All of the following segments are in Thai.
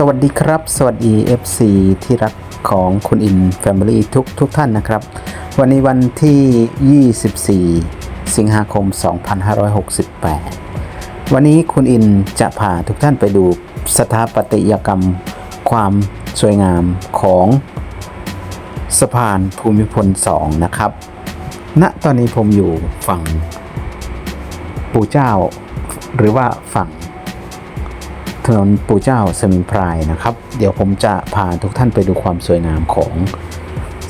สวัสดีครับ สวัสดี FC ที่รักของคุณอิน Family ทุกทุกท่านนะครับ วันนี้วันที่ 24 สิงหาคม 2568 วันนี้คุณอินจะพาทุกท่านไปดูสถาปัตยกรรม ความสวยงามของสะพานภูมิพล 2 นะครับ ณตอนนี้ผมอยู่ฝั่งปู่เจ้า หรือว่าฝั่ง ถนนปู่เจ้าสมิงพรายนะครับ เดี๋ยวผมจะพาทุกท่านไปดูความสวยงามของ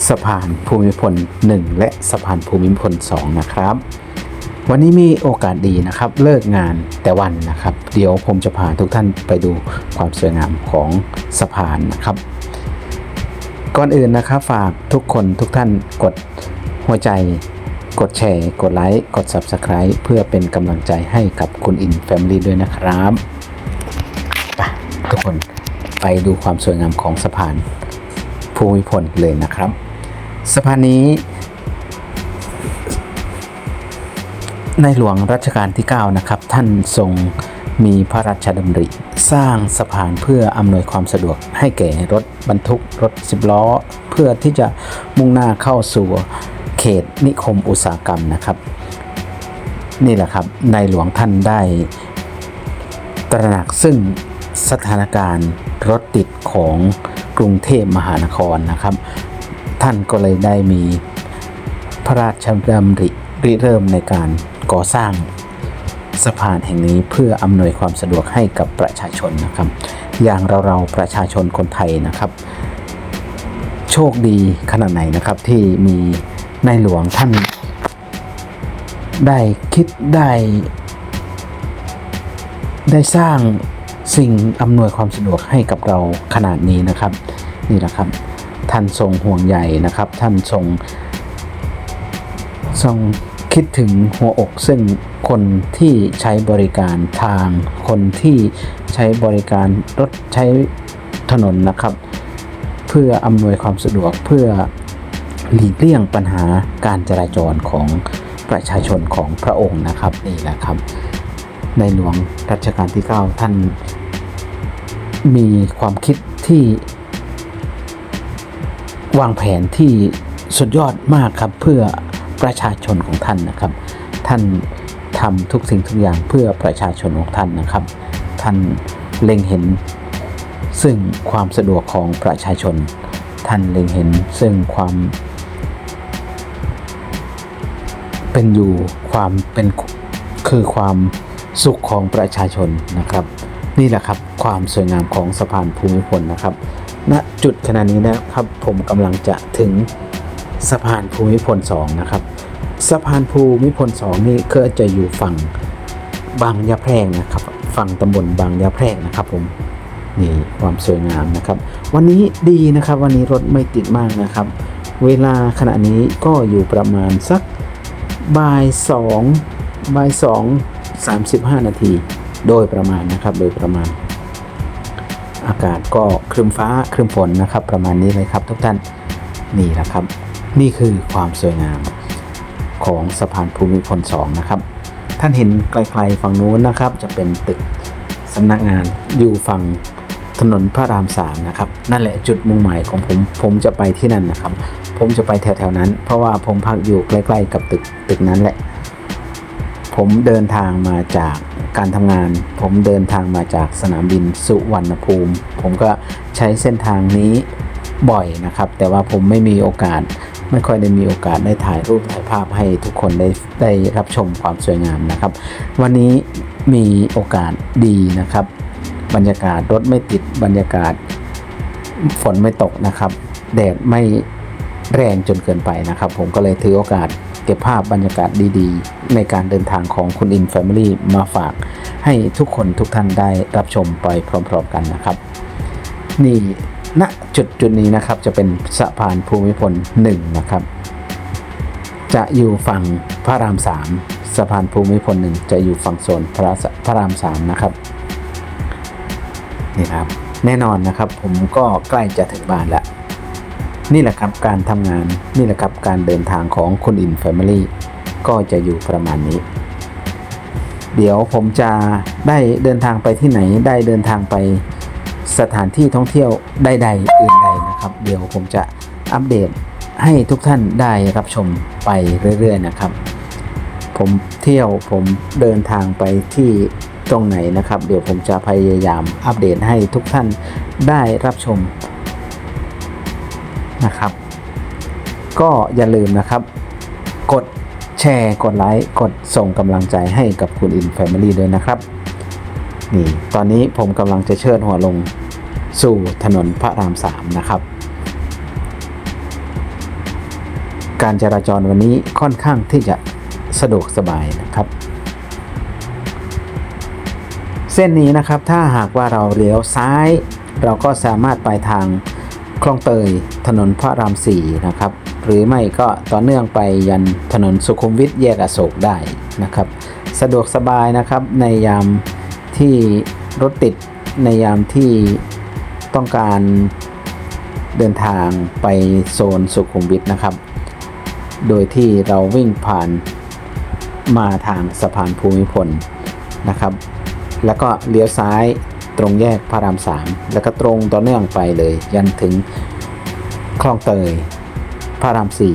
สะพานภูมิพล 1 และสะพานภูมิพล 2 นะครับ วันนี้มีโอกาสดีนะครับเลิกงานแต่วันนะครับ เดี๋ยวผมจะพาทุกท่านไปดูความสวยงามของสะพานนะครับ ก่อนอื่นนะครับฝากทุกคนทุกท่านกดหัวใจกดแชร์ กดไลค์ กด Subscribe เพื่อเป็นกำลังใจให้กับคุณอิน Family ด้วยนะครับ ทุกคนไปดูความสวยงามของสะพานภูมิพลเลยนะครับสะพานนี้ ในหลวงรัชกาลที่ 9 นะครับ ท่านทรงมีพระราชดำริ สร้างสะพานเพื่ออำนวยความสะดวกให้แก่รถบรรทุกรถสิบล้อ เพื่อที่จะมุ่งหน้าเข้าสู่เขตนิคมอุตสาหกรรมนะครับ นี่แหละครับในหลวงท่านได้ตระหนักซึ่ง สถานการณ์รถติดของกรุงเทพมหานครนะครับ ท่านก็เลยได้มีพระราชดำริริเริ่มในการก่อสร้างสะพานแห่งนี้เพื่ออำนวยความสะดวกให้กับประชาชนนะครับ อย่างเราเราประชาชนคนไทยนะครับ โชคดีขนาดไหนนะครับที่มีในหลวงท่าน ได้คิดได้ ได้สร้าง สิ่งอำนวยความสะดวกให้กับเราขนาดนี้นะครับ นี่แหละครับ ท่านทรงห่วงใยนะครับ ท่านทรงทรงคิดถึงหัวอกซึ่งคนที่ใช้บริการทาง คนที่ใช้บริการรถใช้ถนนนะครับ เพื่ออำนวยความสะดวกเพื่อหลีกเลี่ยงปัญหาการจราจรของประชาชนของพระองค์นะครับนี่แหละครับ ในหลวงรัชกาลที่ 9 ท่าน มีความคิดที่ วางแผนที่สุดยอดมากครับ เพื่อประชาชนของท่านนะครับ ท่านทำทุกสิ่งทุกอย่างเพื่อประชาชนของท่านนะครับ ท่านเล็งเห็นซึ่งความสะดวกของประชาชน ท่านเล็งเห็นซึ่งความ เป็นอยู่ความเป็นคือความสุขของประชาชนนะครับ นี่แหละครับความสวยงามของสะพานภูมิพลนะครับณจุดขณะนี้นะครับผมกำลังจะถึงสะพานภูมิพล2นะครับสะพานภูมิพล2นี่ก็จะอยู่ฝั่งบางยะแพรกนะครับ ฝั่งตำบลบางยะแพรกนะครับผมนี่ความสวยงามนะครับ วันนี้ดีนะครับ วันนี้รถไม่ติดมากนะครับ เวลาขณะนี้ก็อยู่ประมาณสักบ่ายสองบ่ายสองสามสิบห้านาที โดยประมาณนะครับ โดยประมาณ อากาศก็ครึมฟ้าครึมฝนนะครับ ประมาณนี้เลยครับ ทุกท่านนี่แหละครับ นี่คือความสวยงามของสะพานภูมิพล2นะครับ ท่านเห็นไกลๆฝั่งนู้นนะครับ จะเป็นตึกสำนักงานอยู่ฝั่งถนนพระรามสามนะครับ นั่นแหละจุดมุ่งหมายของผม ผมจะไปที่นั่นนะครับ ผมจะไปแถวๆนั้น เพราะว่าผมพักอยู่ใกล้ ๆ กับตึกตึกนั้นแหละ ผมเดินทางมาจาก การทำงาน ผมเดินทางมาจากสนามบินสุวรรณภูมิ ผมก็ใช้เส้นทางนี้บ่อยนะครับ แต่ว่าผมไม่มีโอกาส ไม่ค่อยได้มีโอกาสได้ถ่ายรูปถ่ายภาพให้ทุกคนได้ได้รับชมความสวยงามนะครับ วันนี้มีโอกาสดีนะครับ บรรยากาศรถไม่ติดบรรยากาศฝนไม่ตกนะครับ แดดไม่แรงจนเกินไปนะครับ ผมก็เลยถือโอกาส เก็บภาพบรรยากาศดีๆ ในการเดินทางของคุณอินแฟมิลี่มาฝาก ให้ทุกคนทุกท่านได้รับชมไปพร้อมๆกันนะครับ นี่ณจุดจุดนี้นะครับจะเป็นสะพานภูมิพล1นะครับ จะอยู่ฝั่งพระรามสามสะพานภูมิพลหนึ่งจะอยู่ฝั่งโซนพระพระรามสามนะครับนี่ครับ แน่นอนนะครับผมก็ใกล้จะถึงบ้านแล้ว นี่แหละครับการทำงานนี่แหละครับการเดินทางของคุณอินแฟมิลี่ก็จะอยู่ประมาณนี้ เดี๋ยวผมจะได้เดินทางไปที่ไหนได้เดินทางไปสถานที่ท่องเที่ยวใดๆอื่นใดนะครับ เดี๋ยวผมจะอัปเดตให้ทุกท่านได้รับชมไปเรื่อย ๆ นะครับ ผมเที่ยวผมเดินทางไปที่ตรงไหนนะครับ เดี๋ยวผมจะพยายามอัปเดตให้ทุกท่านได้รับชม นะครับ ก็อย่าลืมนะครับ กดแชร์กดไลค์กดส่งกำลังใจให้กับคุณอินแฟมิลี่ด้วยนะครับนี่ตอนนี้ผมกำลังจะเชิดหัวลงสู่ถนนพระรามสามนะครับ การจราจรวันนี้ค่อนข้างที่จะสะดวกสบายนะครับ เส้นนี้นะครับถ้าหากว่าเราเลี้ยวซ้าย เราก็สามารถไปทาง ลองเตยถนนพระรามสี่นะครับ หรือไม่ก็ต่อเนื่องไปยันถนนสุขุมวิทแยกอโศกได้นะครับ สะดวกสบายนะครับในยามที่รถติดในยามที่ต้องการเดินทางไปโซนสุขุมวิทนะครับ โดยที่เราวิ่งผ่านมาทางสะพานภูมิพลนะครับ แล้วก็เลี้ยวซ้าย ตรงแยกพระรามสามแล้วก็ตรงต่อเนื่องไปเลย ยันถึงคลองเตยพระรามสี่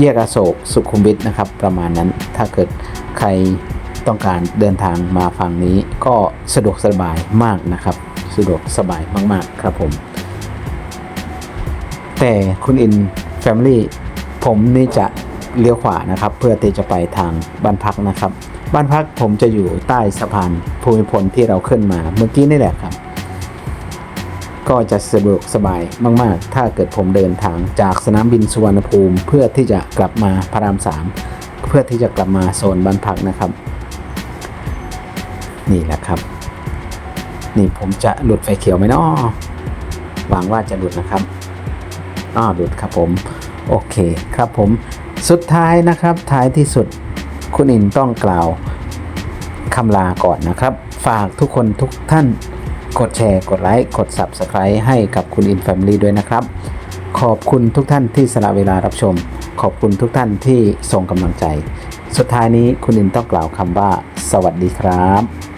แยกอโศกสุขุมวิทนะครับ ประมาณนั้นถ้าเกิดใครต้องการเดินทางมาฝั่งนี้ก็สะดวกสบายมากนะครับ สะดวกสบายมากๆครับผม แต่คุณอินแฟมิลี่ผมนี่จะเลี้ยวขวานะครับ เพื่อที่จะไปทางบ้านพักนะครับ บ้านพักผมจะอยู่ใต้สะพานภูมิพลที่เราขึ้นมาเมื่อกี้นี่แหละครับ ก็จะสะดวกสบายมาก ๆ ถ้าเกิดผมเดินทางจากสนามบินสุวรรณภูมิ เพื่อที่จะกลับมาพระรามสามเพื่อที่จะกลับมาโซนบ้านพักนะครับ นี่แหละครับ นี่ผมจะหลุดไฟเขียวไหมเนาะหวังว่าจะหลุดนะครับอ้อหลุดครับผม โอเคครับผมสุดท้ายนะครับท้ายที่สุด คุณอินต้องกล่าวคำลาก่อนนะครับ ฝากทุกคนทุกท่านกดแชร์ กดไลค์ กด Subscribe ให้กับคุณอินแฟมิลี่ด้วยนะครับ ขอบคุณทุกท่านที่สละเวลารับชม ขอบคุณทุกท่านที่ส่งกำลังใจ สุดท้ายนี้คุณอินต้องกล่าวคำว่า สวัสดีครับ